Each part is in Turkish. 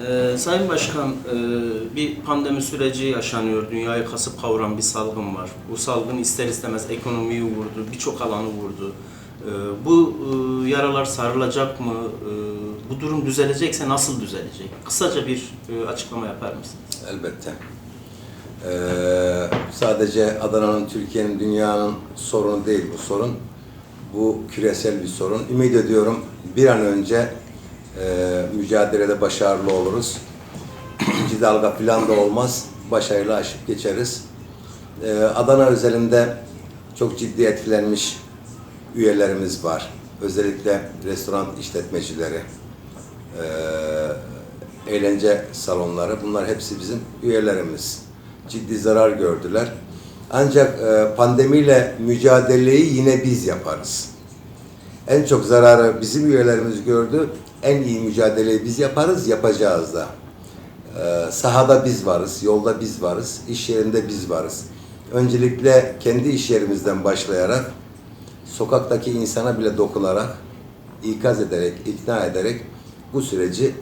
Ee, Sayın Başkan, e, bir pandemi süreci yaşanıyor. Dünyayı kasıp kavuran bir salgın var. Bu salgın ister istemez ekonomiyi vurdu, birçok alanı vurdu. Ee, bu e, yaralar sarılacak mı? Ee, bu durum düzelecekse nasıl düzelecek? Kısaca bir e, açıklama yapar mısınız? Elbette. Ee, sadece Adana'nın, Türkiye'nin, dünyanın sorunu değil bu sorun. Bu küresel bir sorun. Ümit ediyorum bir an önce e, mücadelede başarılı oluruz. İkinci dalga falan da olmaz. Başarıyla aşıp geçeriz. Ee, Adana özelinde çok ciddi etkilenmiş üyelerimiz var. Özellikle restoran işletmecileri, e, eğlence salonları bunlar hepsi bizim üyelerimiz. Ciddi zarar gördüler. Ancak e, pandemiyle mücadeleyi yine biz yaparız. En çok zararı bizim üyelerimiz gördü. En iyi mücadeleyi biz yaparız, yapacağız da. Ee, sahada biz varız, yolda biz varız, iş yerinde biz varız. Öncelikle kendi iş yerimizden başlayarak, sokaktaki insana bile dokunarak, ikaz ederek, ikna ederek bu süreci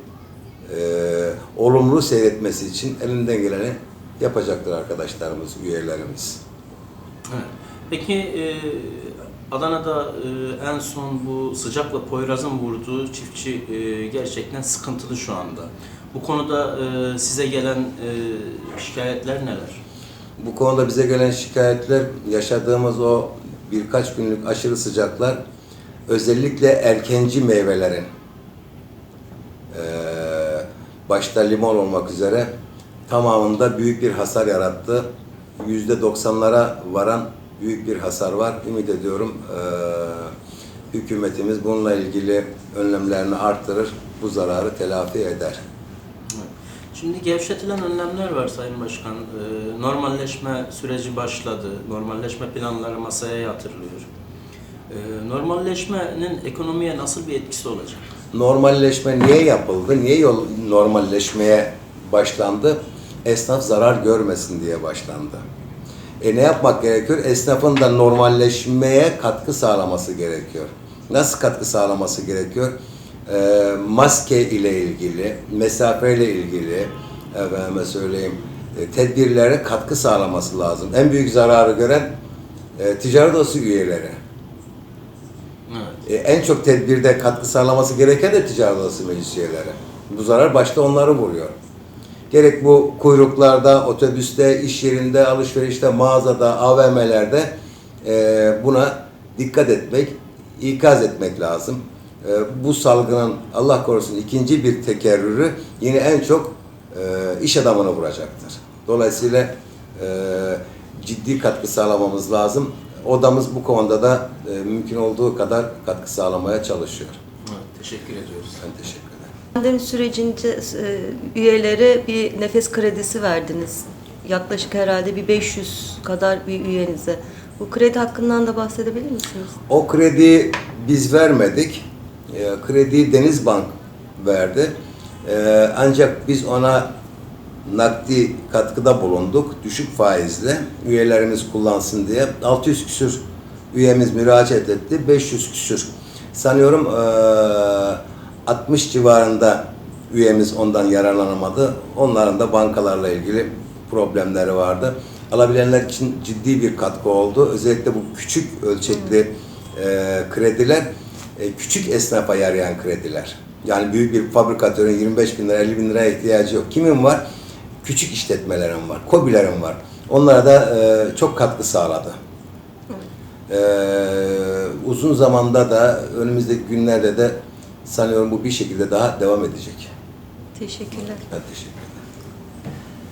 e, olumlu seyretmesi için elinden geleni yapacaktır arkadaşlarımız, üyelerimiz. Peki e, Adana'da e, en son bu sıcakla Poyraz'ın vurduğu çiftçi e, gerçekten sıkıntılı şu anda. Bu konuda e, size gelen e, şikayetler neler? Bu konuda bize gelen şikayetler, yaşadığımız o birkaç günlük aşırı sıcaklar, özellikle erkenci meyvelerin, eee, başta limon olmak üzere tamamında büyük bir hasar yarattı. Yüzde doksanlara varan büyük bir hasar var. Ümit ediyorum eee, hükümetimiz bununla ilgili önlemlerini arttırır, bu zararı telafi eder. Şimdi gevşetilen önlemler var Sayın Başkan. E, normalleşme süreci başladı. Normalleşme planları masaya yatırılıyor. E, normalleşmenin ekonomiye nasıl bir etkisi olacak? Normalleşme niye yapıldı? Niye yol normalleşmeye başlandı? Esnaf zarar görmesin diye başlandı. E ne yapmak gerekiyor? Esnafın da normalleşmeye katkı sağlaması gerekiyor. Nasıl katkı sağlaması gerekiyor? E, maske ile ilgili, mesafe ile ilgili, efendime söyleyeyim, e, tedbirlere katkı sağlaması lazım. En büyük zararı gören e, ticaret odası üyeleri. Evet. E, en çok tedbirde katkı sağlaması gereken de ticaret odası meclis üyeleri. Bu zarar başta onları vuruyor. Gerek bu kuyruklarda, otobüste, iş yerinde, alışverişte, mağazada, AVM'lerde e, buna dikkat etmek, ikaz etmek lazım. E, bu salgının Allah korusun ikinci bir tekerrürü yine en çok e, iş adamını vuracaktır. Dolayısıyla e, ciddi katkı sağlamamız lazım. Odamız bu konuda da e, mümkün olduğu kadar katkı sağlamaya çalışıyor. evet. Teşekkür ediyoruz. Ben teşekkür. Pandemi sürecince üyelere bir nefes kredisi verdiniz. Yaklaşık herhalde bir 500 kadar bir üyenize. Bu kredi hakkından da bahsedebilir misiniz? O krediyi biz vermedik. E, krediyi Denizbank verdi. E, ancak biz ona nakdi katkıda bulunduk. Düşük faizle üyelerimiz kullansın diye. 600 küsür üyemiz müracaat etti. 500 küsür. Sanıyorum e, 60 civarında üyemiz ondan yararlanamadı. Onların da bankalarla ilgili problemleri vardı. Alabilenler için ciddi bir katkı oldu. Özellikle bu küçük ölçekli e, krediler e, küçük esnafa yarayan krediler. Yani büyük bir fabrikatörün 25 bin lira 50 bin liraya ihtiyacı yok. Kimin var? Küçük işletmelerin var, kobilerin var. Onlara da e, çok katkı sağladı. E, uzun zamanda da önümüzdeki günlerde de sanıyorum bu bir şekilde daha devam edecek. Teşekkürler. Ben teşekkür ederim.